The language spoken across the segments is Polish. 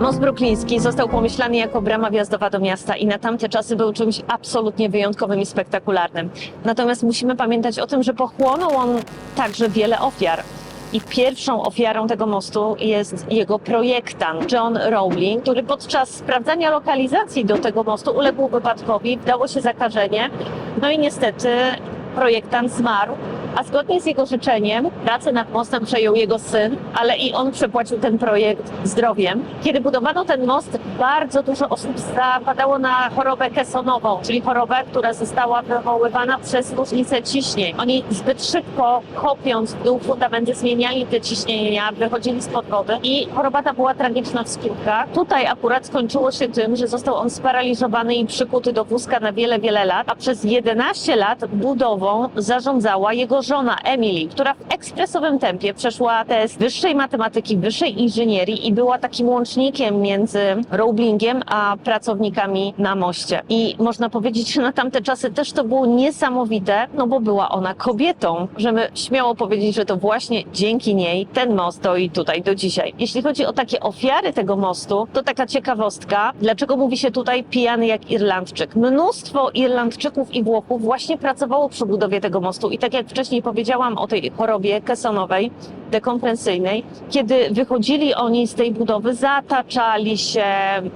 Most brukliński został pomyślany jako brama wjazdowa do miasta i na tamte czasy był czymś absolutnie wyjątkowym i spektakularnym. Natomiast musimy pamiętać o tym, że pochłonął on także wiele ofiar. I pierwszą ofiarą tego mostu jest jego projektant John Rowling, który podczas sprawdzania lokalizacji do tego mostu uległ wypadkowi, wdało się zakażenie, no i niestety projektant zmarł, a zgodnie z jego życzeniem pracę nad mostem przejął jego syn, ale i on przepłacił ten projekt zdrowiem. Kiedy budowano ten most, bardzo dużo osób zapadało na chorobę kesonową, czyli chorobę, która została wywoływana przez różnicę ciśnień. Oni zbyt szybko, kopiąc w dół fundamenty, zmieniali te ciśnienia, wychodzili spod wody i choroba ta była tragiczna w skutkach. Tutaj akurat skończyło się tym, że został on sparaliżowany i przykuty do wózka na wiele, wiele lat, a przez 11 lat budową zarządzała jego żona Emily, która w ekspresowym tempie przeszła test wyższej matematyki, wyższej inżynierii i była takim łącznikiem między Rowlingiem a pracownikami na moście. I można powiedzieć, że na tamte czasy też to było niesamowite, no bo była ona kobietą. Możemy śmiało powiedzieć, że to właśnie dzięki niej ten most stoi tutaj do dzisiaj. Jeśli chodzi o takie ofiary tego mostu, to taka ciekawostka, dlaczego mówi się tutaj pijany jak Irlandczyk. Mnóstwo Irlandczyków i Włochów właśnie pracowało przy budowie tego mostu i tak jak wcześniej powiedziałam o tej chorobie kesonowej, dekompresyjnej, kiedy wychodzili oni z tej budowy, zataczali się,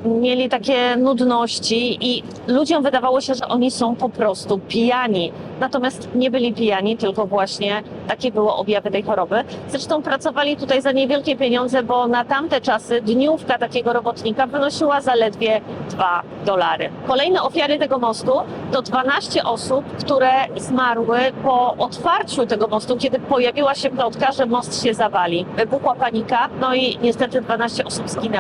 mieli takie nudności i ludziom wydawało się, że oni są po prostu pijani. Natomiast nie byli pijani, tylko właśnie takie były objawy tej choroby. Zresztą pracowali tutaj za niewielkie pieniądze, bo na tamte czasy dniówka takiego robotnika wynosiła zaledwie 2 dolary. Kolejne ofiary tego mostu to 12 osób, które zmarły po otwarciu tego mostu, kiedy pojawiła się plotka, że most się zawali. Wybuchła panika, no i niestety 12 osób zginęło.